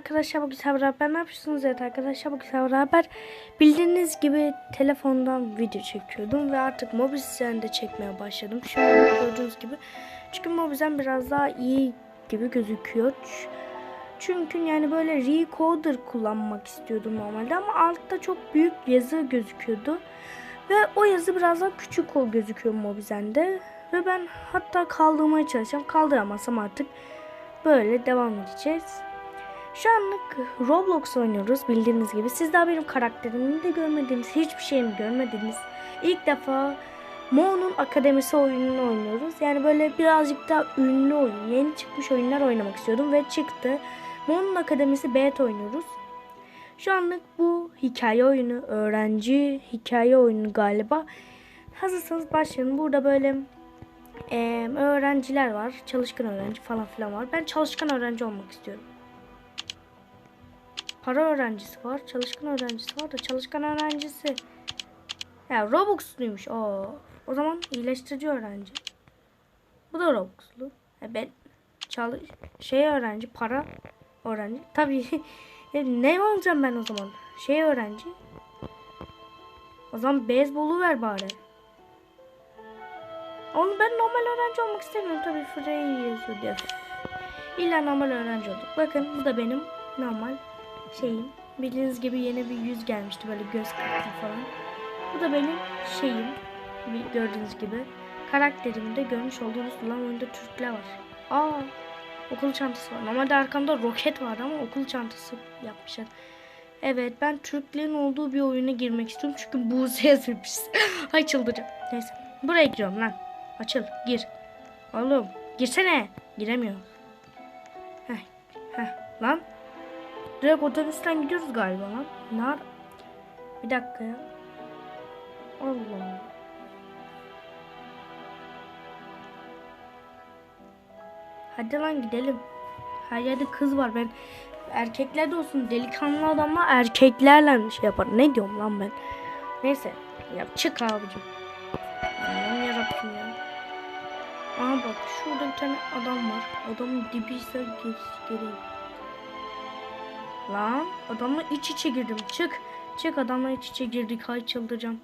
arkadaşlar bugün sizlerle beraber ne yapıyorsunuz? Evet arkadaşlar bugün sizlerle beraber bildiğiniz gibi telefondan video çekiyordum ve artık Mobizen'de çekmeye başladım. Şu an gördüğünüz gibi. Çünkü Mobizen biraz daha iyi gibi gözüküyor. Çünkü yani böyle recorder kullanmak istiyordum normalde ama altta çok büyük yazı gözüküyordu. Ve o yazı biraz daha küçük o gözüküyor Mobizen'de. Ve ben hatta kaldırmaya çalışacağım. Kaldıramazsam artık böyle devam edeceğiz. Şu anlık Roblox oynuyoruz bildiğiniz gibi. Siz daha benim karakterimi de görmediniz. Hiçbir şeyimi görmediniz. İlk defa Mo'nun Akademisi oyununu oynuyoruz. Yani böyle birazcık daha ünlü oyun. Yeni çıkmış oyunlar oynamak istiyordum ve çıktı. Mo'nun Akademisi beta oynuyoruz. Şu anlık bu hikaye oyunu, öğrenci hikaye oyunu galiba. Hazırsanız başlayalım. Burada böyle eee, öğrenciler var. Çalışkan öğrenci falan filan var. Ben çalışkan öğrenci olmak istiyorum. Para öğrencisi var. Çalışkan öğrencisi var da çalışkan öğrencisi. Ya Robux'luymuş. Oo. O zaman iyileştirici öğrenci. Bu da Robux'lu. E ben çalış şey öğrenci, para öğrenci. Tabii ya ne olacağım ben o zaman? Şey öğrenci. O zaman beyzbolu ver bari. Onu ben normal öğrenci olmak istemiyorum. Tabii Frey yazıyor diye. İlla normal öğrenci olduk. Bakın bu da benim normal şeyim. Bildiğiniz gibi yeni bir yüz gelmişti böyle göz kırptı falan. Bu da benim şeyim. Gördüğünüz gibi. Karakterimde görmüş olduğunuz lan oyunda Türkler var. Aa okul çantası var. Normalde arkamda roket vardı ama okul çantası yapmışlar. Evet ben Türklerin olduğu bir oyuna girmek istiyorum çünkü Buse yazılmış. Ay çıldıracağım. Neyse buraya giriyorum lan. Açıl gir. Oğlum girsene. Giremiyorum. Heh, heh, lan. Direkt otobüsten gidiyoruz galiba lan. Nar. Bir dakika ya. Allah. Hadi lan gidelim. Her yerde kız var ben. Erkekler de olsun delikanlı adamlar erkeklerle şey yapar. Ne diyorum lan ben? Neyse. Ya çık abicim. Aman yarabbim ya. Aha bak şurada bir tane adam var. Adamın dibi ise geç geleyim. Lan adamla iç içe girdim. Çık. Çık adamla iç içe girdik. Hay çıldıracağım.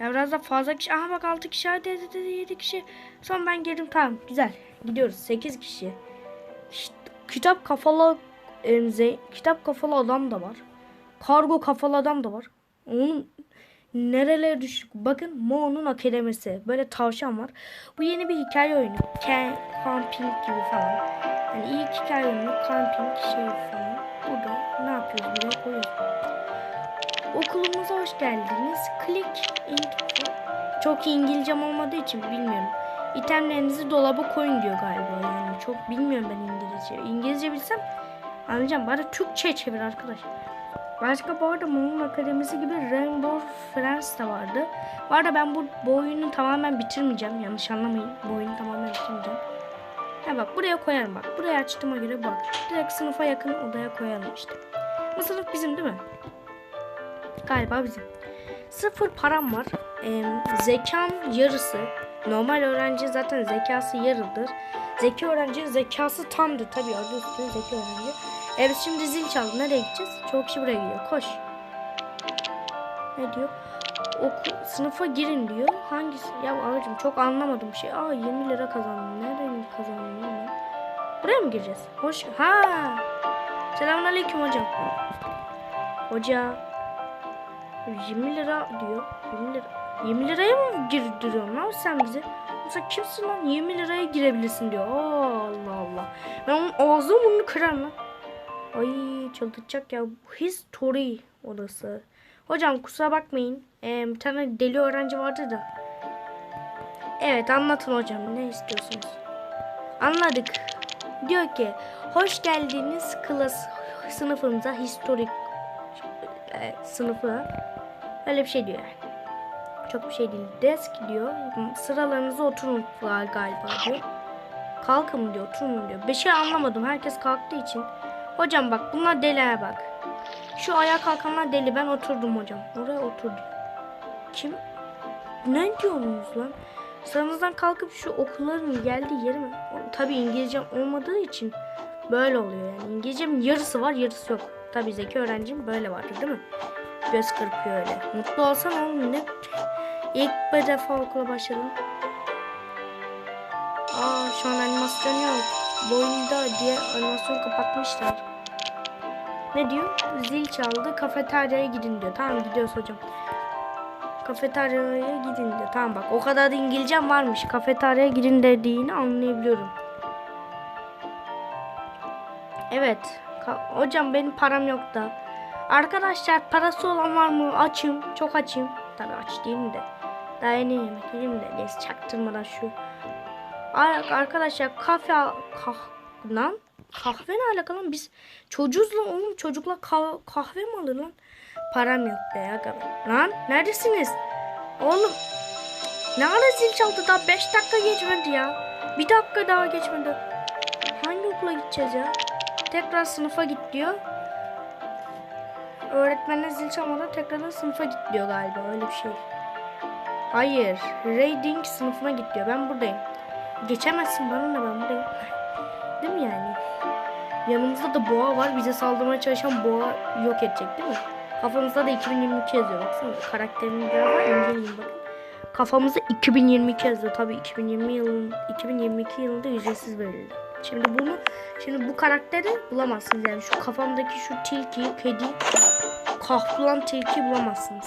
Ya biraz da fazla kişi. Aha bak 6 kişi. Hadi hadi hadi 7 kişi. Son ben girdim. Tamam güzel. Gidiyoruz. 8 kişi. Şşt, kitap kafalı e, ze- kitap kafalı adam da var. Kargo kafalı adam da var. Onun nerelere düştük? Bakın Mo'nun akademisi. Böyle tavşan var. Bu yeni bir hikaye oyunu. Camping gibi falan. Yani ilk hikaye oyunu camping şey falan. Burada ne yapıyoruz? Buraya koyuyoruz. Okulumuza hoş geldiniz. Click into. Çok iyi İngilizcem olmadığı için bilmiyorum. İtemlerinizi dolaba koyun diyor galiba yani. Çok bilmiyorum ben İngilizce. İngilizce bilsem anlayacağım. Bari Türkçe çevir arkadaş. Başka bu arada Moon Akademisi gibi Rainbow Friends de vardı. Bu arada ben bu, bu oyunu tamamen bitirmeyeceğim. Yanlış anlamayın. Bu oyunu tamamen bitirmeyeceğim. Ha bak buraya koyarım bak. Buraya açtığıma göre bak. Direkt sınıfa yakın odaya koyalım işte. Bu sınıf bizim değil mi? Galiba bizim. Sıfır param var. Ee, zekam yarısı. Normal öğrenci zaten zekası yarıdır. Zeki öğrenci zekası tamdır. Tabii adı üstünde zeki öğrenci. Evet şimdi zil çaldı. Nereye gideceğiz? Çok kişi buraya gidiyor. Koş. Ne diyor? Oku, sınıfa girin diyor. Hangisi? Ya abicim çok anlamadım şey. Aa 20 lira kazandım. Nereden kazandım ben? Buraya mı gireceğiz? Hoş. Ha. Selamünaleyküm hocam. Hoca. 20 lira diyor. 20 lira. 20 liraya mı girdiriyorsun lan sen bizi? Mesela kimsin lan 20 liraya girebilirsin diyor. Allah Allah. Ben onun ağzını burnunu kırarım lan. Ay çıldıracak ya. History odası. Hocam kusura bakmayın. Ee, bir tane deli öğrenci vardı da. Evet anlatın hocam ne istiyorsunuz? Anladık. Diyor ki hoş geldiniz klas sınıfımıza historik e, sınıfı. Öyle bir şey diyor yani. Çok bir şey değil. Desk diyor. Sıralarınıza oturun galiba diyor. Kalkın diyor, oturun diyor. Bir şey anlamadım. Herkes kalktığı için. Hocam bak bunlar deliye bak. Şu ayağa kalkanlar deli. Ben oturdum hocam. Oraya oturdum. Kim? Ne diyorsunuz lan? Sıranızdan kalkıp şu okulların geldiği yeri mi? Tabii İngilizcem olmadığı için Böyle oluyor yani. İngilizcemin yarısı var yarısı yok. Tabii zeki öğrencim böyle vardır değil mi? Göz kırpıyor öyle. Mutlu olsan oğlum ne? İlk bir defa okula başladım. Aa şu an animasyon yok. Bu oyunda diye animasyonu kapatmışlar. Ne diyor? Zil çaldı. Kafeteryaya gidin diyor. Tamam gidiyoruz hocam. Kafeteryaya gidin diyor. Tamam bak o kadar da İngilizcem varmış. Kafeteryaya gidin dediğini anlayabiliyorum. Evet. Hocam benim param yok da. Arkadaşlar parası olan var mı? Açım. Çok açım. Tabii aç değilim de. Daha yeni yemek yedim de. Neyse çaktırmadan şu. Arkadaşlar kafe kah lan kahve ne alakalı biz çocuğuz lan oğlum. Çocuklar kah- kahve mi alır lan? Param yok be ya lan neredesiniz? Oğlum ne ara zil çaldı? Daha 5 dakika geçmedi ya. Bir dakika daha geçmedi. Hangi okula gideceğiz ya? Tekrar sınıfa git diyor. Öğretmenler zil çalmadan tekrar sınıfa git diyor galiba. Öyle bir şey. Hayır reading sınıfına git diyor. Ben buradayım. Geçemezsin bana ne ben buradayım. Değil mi yani? Yanımızda da boğa var. Bize saldırmaya çalışan boğa yok edecek değil mi? Kafamızda da 2022 yazıyor. Baksana karakterimin biraz var. İnceleyeyim bakın. Kafamızda 2022 yazıyor. Tabii 2020 yılın 2022 yılında ücretsiz verildi. Şimdi bunu şimdi bu karakteri bulamazsınız yani şu kafamdaki şu tilki, kedi, kahrulan tilki bulamazsınız.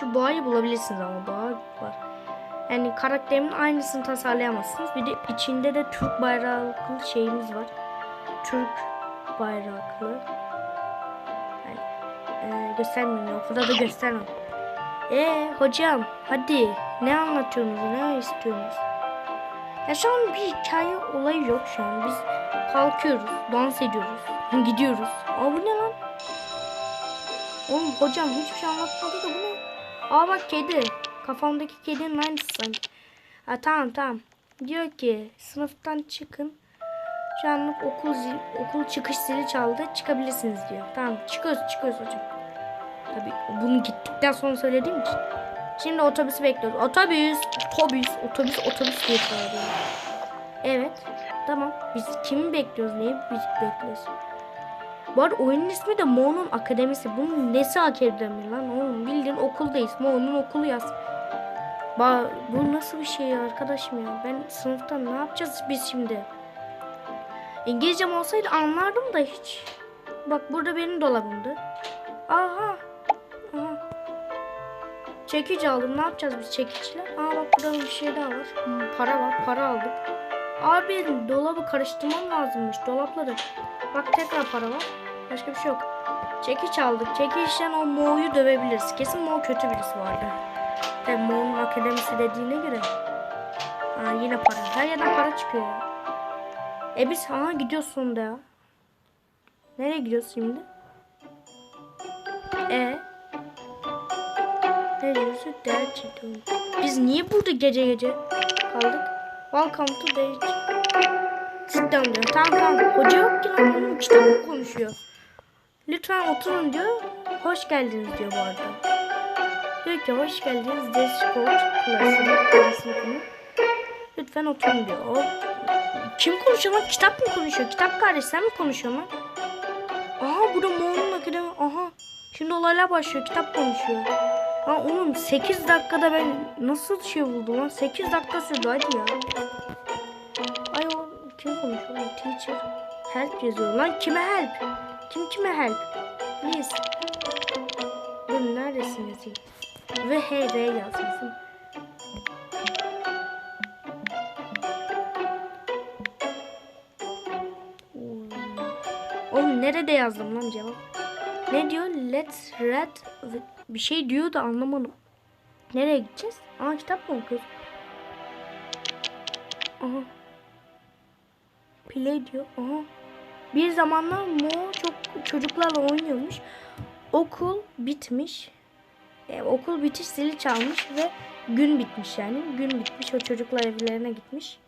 Şu boğayı bulabilirsiniz ama boğa var. Yani karakterimin aynısını tasarlayamazsınız. Bir de içinde de Türk bayraklı şeyimiz var. Türk bayraklı. Yani, e, göstermiyorum. Okulda da göstermem. E hocam hadi ne anlatıyorsunuz? Ne istiyorsunuz? Ya şu an bir hikaye olayı yok şu an. Biz kalkıyoruz, dans ediyoruz, gidiyoruz. Aa bu ne lan? Oğlum hocam hiçbir şey anlatmadı da bu ne? Aa bak kedi. Kafamdaki kedinin aynısı sanki. Ha tamam tamam. Diyor ki sınıftan çıkın. Şu anlık okul zil, okul çıkış zili çaldı. Çıkabilirsiniz diyor. Tamam çıkıyoruz çıkıyoruz hocam. Tabii bunu gittikten sonra söylediğim için. Şimdi otobüsü bekliyoruz. Otobüs, otobüs, otobüs, otobüs diye çağırıyor. Evet. Tamam. Biz kimi bekliyoruz? Neyi biz bekliyoruz? Bu arada oyunun ismi de Mo'nun Akademisi. Bunun nesi akademi lan oğlum? Bildiğin okuldayız. Mo'nun okulu yaz. Ba bu nasıl bir şey arkadaşım ya? Ben sınıfta ne yapacağız biz şimdi? İngilizcem olsaydı anlardım da hiç. Bak burada benim dolabımdı. Aha. Aha. Çekiç aldım. Ne yapacağız biz çekiçle? Aa bak burada bir şey daha var. Hmm, para var. Para aldık. Abi dolabı karıştırmam lazımmış. Dolapları. Bak tekrar para var. Başka bir şey yok. Çekiç aldık. Çekiçten o Mo'yu dövebiliriz. Kesin Mo kötü birisi vardı. Tabi Mo'nun akademisi dediğine göre. Aa, yine para. Her yerden para çıkıyor. E biz ha gidiyoruz sonunda ya. Nereye gidiyoruz şimdi? E ne diyorsun? Biz niye burada gece gece kaldık? Welcome to the down diyor. Tamam tamam. Hoca yok ki lan. Kitap konuşuyor? Lütfen oturun diyor. Hoş geldiniz diyor bu arada. Diyor ki hoş geldiniz Discord klasına. sınıfına. Lütfen oturun diyor. O, kim konuşuyor lan? Kitap mı konuşuyor? Kitap kardeş sen mi konuşuyorsun lan? Aha burada Moğol'un akademi. Aha. Şimdi olaylar başlıyor. Kitap konuşuyor. Lan oğlum 8 dakikada ben nasıl şey buldum lan? 8 dakika sürdü hadi ya. Ay o kim konuşuyor lan? Teacher. Help yazıyor lan. Kime help? Kim kime help? Please. Dur neredesin yazayım? Ve yazmışsın. Hmm. Oğlum nerede yazdım lan cevap? Ne diyor? Let's read bir şey diyor da anlamadım. Nereye gideceğiz? Aa kitap mı okuyoruz? Aha. Play diyor. Aha. Bir zamanlar Mo çok çocuklarla oynuyormuş. Okul bitmiş. E, okul bitiş zili çalmış ve gün bitmiş yani. Gün bitmiş. O çocuklar evlerine gitmiş.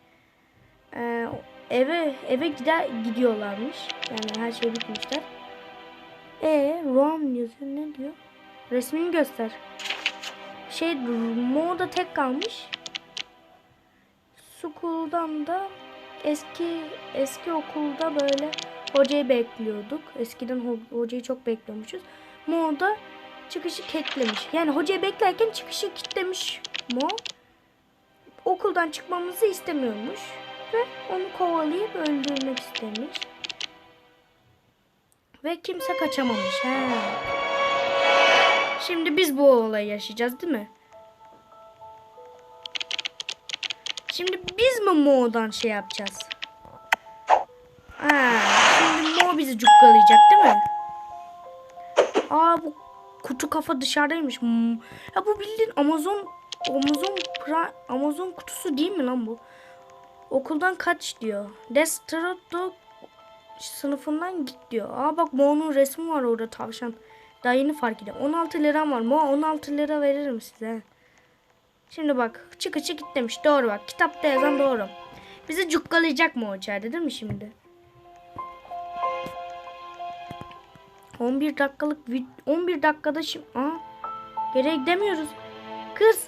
E, eve eve gider gidiyorlarmış. Yani her şey bitmişler. E Ron yazıyor. Ne diyor? Resmini göster. Şey Mo da tek kalmış. School'dan da eski eski okulda böyle hocayı bekliyorduk. Eskiden ho- hocayı çok bekliyormuşuz. Mo da çıkışı kilitlemiş. Yani hocayı beklerken çıkışı kilitlemiş Mo. Okuldan çıkmamızı istemiyormuş. Ve onu kovalayıp öldürmek istemiş. Ve kimse kaçamamış. He. Şimdi biz bu olayı yaşayacağız değil mi? Şimdi biz mi Mo'dan şey yapacağız? Ha, şimdi Mo bizi cukkalayacak değil mi? Aa bu kutu kafa dışarıdaymış. Hmm. Ya bu bildiğin Amazon Amazon Prime, Amazon kutusu değil mi lan bu? Okuldan kaç diyor. Destrodo sınıfından git diyor. Aa bak Mo'nun resmi var orada tavşan. Daha yeni fark ediyorum. 16 liram var. Mo 16 lira veririm size. Şimdi bak çıkışı git demiş. Doğru bak. Kitapta yazan doğru. Bizi cukkalayacak mı o içeride değil mi şimdi? 11 dakikalık vid- 11 dakikada şimdi Aa, geriye gidemiyoruz. Kız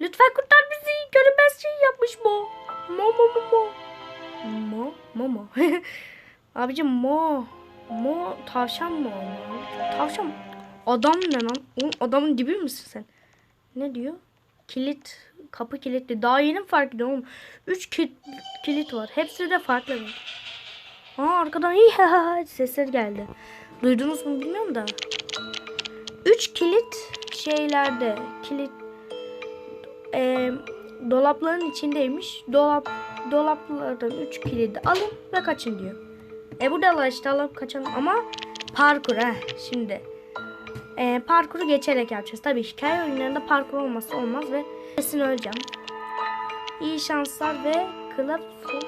lütfen kurtar bizi. Görünmez şey yapmış Mo. Mo mo mo mo. Mo mo mo. Abicim Mo. Mo tavşan mı? Tavşan adam ne lan? Oğlum adamın dibi misin sen? Ne diyor? Kilit kapı kilitli. Daha yeni mi fark ediyorum oğlum. 3 kilit, kilit var. Hepsi de farklı. Aa arkadan iyi sesler geldi. Duydunuz mu bilmiyorum da. 3 kilit şeylerde kilit e, dolapların içindeymiş. Dolap dolaplardan 3 kilidi alın ve kaçın diyor. E burada var işte alıp kaçalım ama parkur ha şimdi. E, parkuru geçerek yapacağız. Tabii hikaye oyunlarında parkur olmazsa olmaz ve kesin öleceğim. İyi şanslar ve club for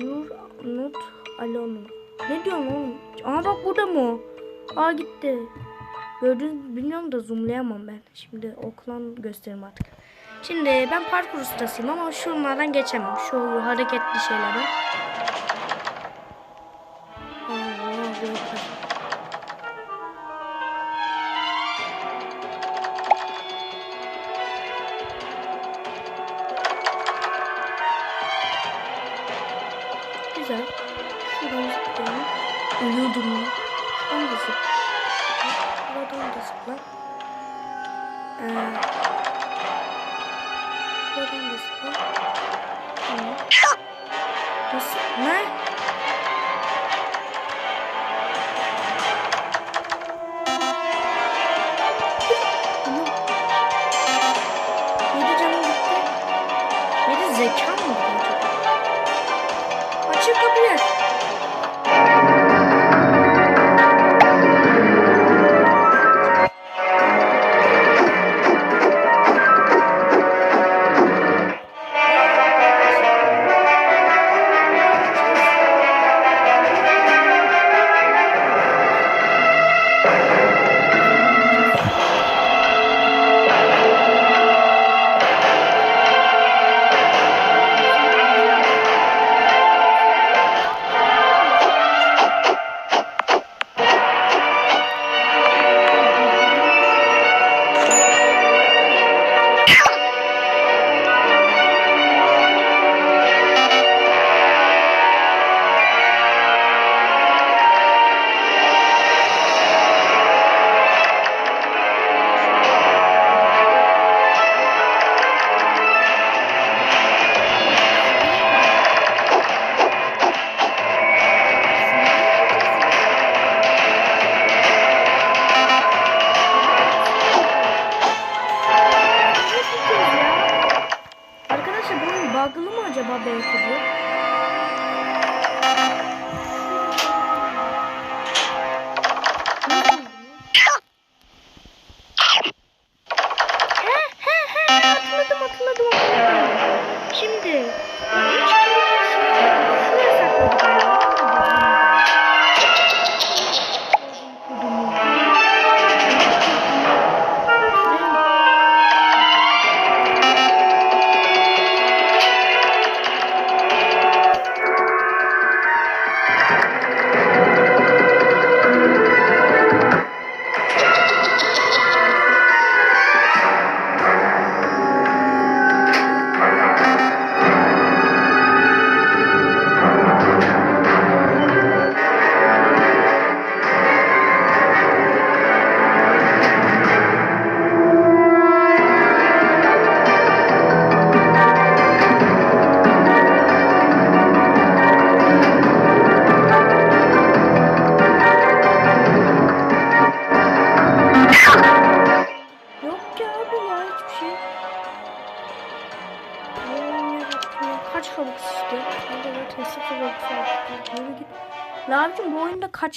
your not alone. Ne diyorsun oğlum? Aa bak burada mı? Aa gitti. Gördünüz bilmiyorum da zoomlayamam ben. Şimdi oklan göstereyim artık. Şimdi ben parkur ustasıyım ama şunlardan geçemem. Şu hareketli şeylerden. Ölüyordum ya. Şuradan da zıpla. Buradan da zıpla. Ee, buradan da zıpla. Nasıl? Ne?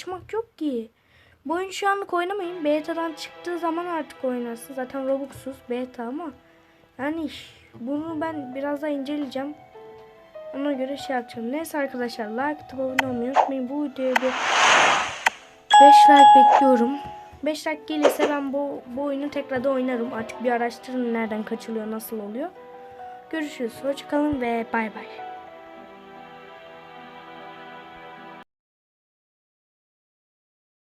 Kaçmak yok ki. Bu oyun şu anlık oynamayın. Beta'dan çıktığı zaman artık oynarsın. Zaten Robux'suz beta ama. Yani bunu ben biraz daha inceleyeceğim. Ona göre şey yapacağım. Neyse arkadaşlar like atıp abone olmayı unutmayın. Bu videoya bir 5 like bekliyorum. 5 like gelirse ben bu, bu oyunu tekrar da oynarım. Artık bir araştırın nereden kaçılıyor, nasıl oluyor. Görüşürüz. Hoşçakalın ve bay bay.